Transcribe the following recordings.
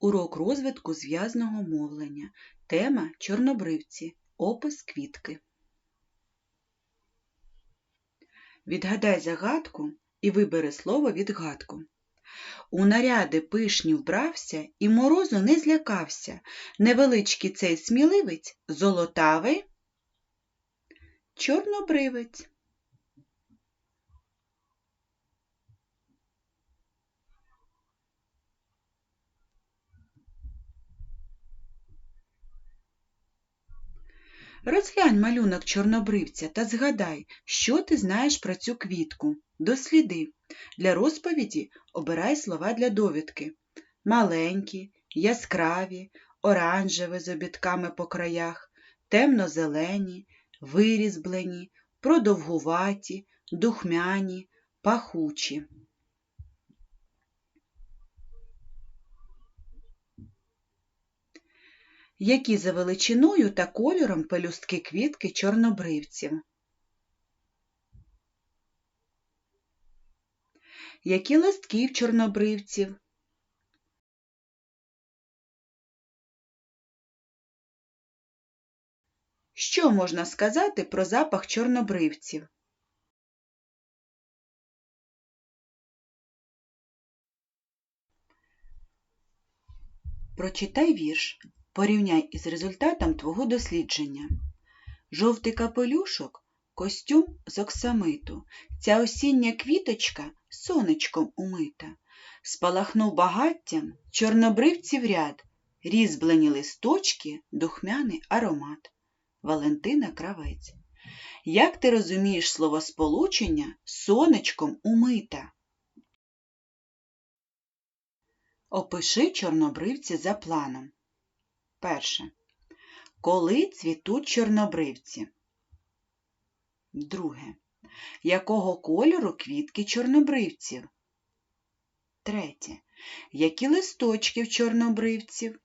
Урок розвитку зв'язного мовлення. Тема чорнобривці. Опис квітки. Відгадай загадку і вибери слово відгадку. У наряди пишні вбрався і морозу не злякався. Невеличкий цей сміливець золотавий чорнобривець. Розглянь малюнок чорнобривця та згадай, що ти знаєш про цю квітку. Досліди. Для розповіді обирай слова для довідки. Маленькі, яскраві, оранжеві з обідками по краях, темно-зелені, вирізблені, продовгуваті, духмяні, пахучі. Які за величиною та кольором пелюстки квітки чорнобривців? Які листки в чорнобривців? Що можна сказати про запах чорнобривців? Прочитай вірш. Порівняй із результатом твого дослідження. Жовтий капелюшок костюм з оксамиту. Ця осіння квіточка сонечком умита. Спалахнув багаттям чорнобривців ряд, різьблені листочки, духмяний аромат. Валентина Кравець. Як ти розумієш словосполучення сонечком умита? Опиши чорнобривці за планом. Перше. Коли цвітуть чорнобривці? Друге. Якого кольору квітки чорнобривців? Третє. Які листочки в чорнобривців?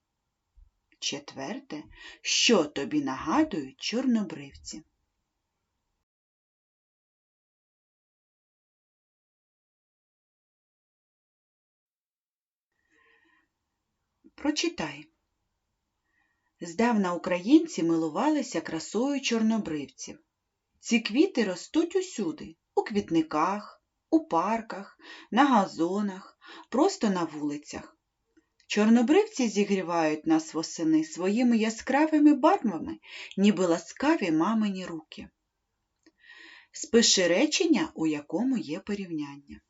Четверте. Що тобі нагадують чорнобривці? Прочитай. Здавна українці милувалися красою чорнобривців. Ці квіти ростуть усюди у квітниках, у парках, на газонах, просто на вулицях. Чорнобривці зігрівають нас восени своїми яскравими барвами, ніби ласкаві мамині руки. Спиши речення, у якому є порівняння.